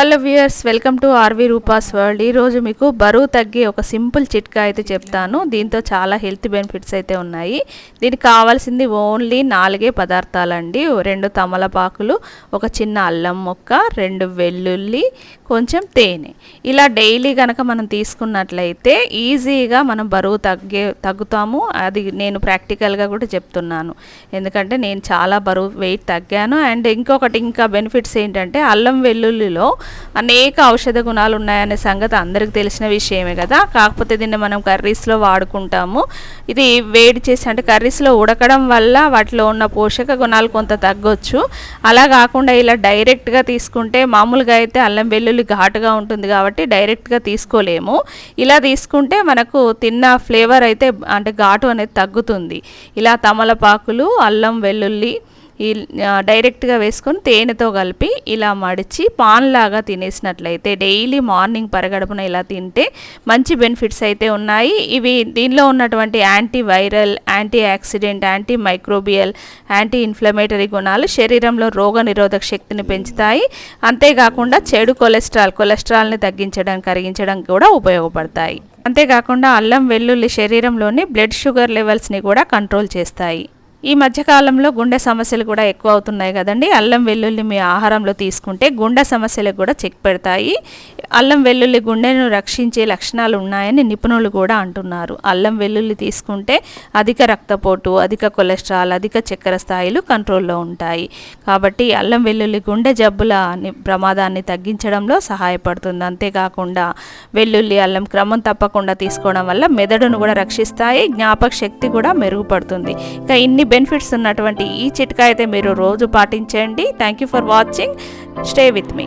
Hello viewers welcome to RV Rupa's world. ఈరోజు మీకు బరువు తగ్గే ఒక సింపుల్ చిట్కా అయితే చెప్తాను. దీంతో చాలా హెల్త్ బెనిఫిట్స్ అయితే ఉన్నాయి. దీనికి కావాల్సింది ఓన్లీ నాలుగే పదార్థాలండి. రెండు తమలపాకులు ఒక చిన్న అల్లం మొక్క రెండు వెల్లుల్లి కొంచెం తేనె. ఇలా డైలీ కనుక మనం తీసుకున్నట్లయితే ఈజీగా మనం బరువు తగ్గే తగ్గుతాము. అది నేను ప్రాక్టికల్గా కూడా చెప్తున్నాను. ఎందుకంటే నేను చాలా బరువు వెయిట్ తగ్గాను. అండ్ ఇంకొకటి ఇంకా బెనిఫిట్స్ ఏంటంటే అల్లం వెల్లుల్లిలో అనేక ఔషధ గుణాలు ఉన్నాయనే సంగతి అందరికీ తెలిసిన విషయమే కదా. కాకపోతే దీన్ని మనం కర్రీస్లో వాడుకుంటాము. ఇది వేడి చేసి అంటే కర్రీస్లో ఉడకడం వల్ల వాటిలో ఉన్న పోషక గుణాలు కొంత తగ్గొచ్చు. అలా కాకుండా ఇలా డైరెక్ట్గా తీసుకుంటే మామూలుగా అయితే అల్లం వెల్లుల్లి ఘాటుగా ఉంటుంది కాబట్టి డైరెక్ట్గా తీసుకోలేము. ఇలా తీసుకుంటే మనకు తిన్న ఫ్లేవర్ అయితే అంటే ఘాటు అనేది తగ్గుతుంది. ఇలా తమలపాకులు అల్లం వెల్లుల్లి ఈ డైరెక్ట్గా వేసుకొని తేనెతో కలిపి ఇలా మడిచి పాన్ లాగా తినేసినట్లయితే డైలీ మార్నింగ్ పరగడుపున ఇలా తింటే మంచి బెనిఫిట్స్ అయితే ఉన్నాయి. ఇవి దీనిలో ఉన్నటువంటి anti viral anti oxidant anti microbial anti inflammatory గుణాలు శరీరంలో రోగ నిరోధక శక్తిని పెంచుతాయి. అంతేకాకుండా చెడు కొలెస్ట్రాల్ కొలెస్ట్రాల్ని తగ్గించడం కరిగించడం కూడా ఉపయోగపడతాయి. అంతేకాకుండా అల్లం వెల్లుల్లి శరీరంలోని బ్లడ్ షుగర్ లెవెల్స్ని కూడా కంట్రోల్ చేస్తాయి. ఈ మధ్యకాలంలో గుండె సమస్యలు కూడా ఎక్కువ అవుతున్నాయి కదండి. అల్లం వెల్లుల్లి మీ ఆహారంలో తీసుకుంటే గుండె సమస్యలకు కూడా చెక్ పెడతాయి. అల్లం వెల్లుల్లి గుండెను రక్షించే లక్షణాలు ఉన్నాయని నిపుణులు కూడా అంటున్నారు. అల్లం వెల్లుల్లి తీసుకుంటే అధిక రక్తపోటు అధిక కొలెస్ట్రాల్ అధిక చక్కెర స్థాయిలు కంట్రోల్లో ఉంటాయి. కాబట్టి అల్లం వెల్లుల్లి గుండె జబ్బుల ప్రమాదాన్ని తగ్గించడంలో సహాయపడుతుంది. అంతేకాకుండా వెల్లుల్లి అల్లం క్రమం తప్పకుండా తీసుకోవడం వల్ల మెదడును కూడా రక్షిస్తాయి. జ్ఞాపక శక్తి కూడా మెరుగుపడుతుంది. ఇక ఇన్ని బెనిఫిట్స్ ఉన్నటువంటి ఈ చిట్కా అయితే మీరు రోజు పాటించండి. Thank you for watching stay with me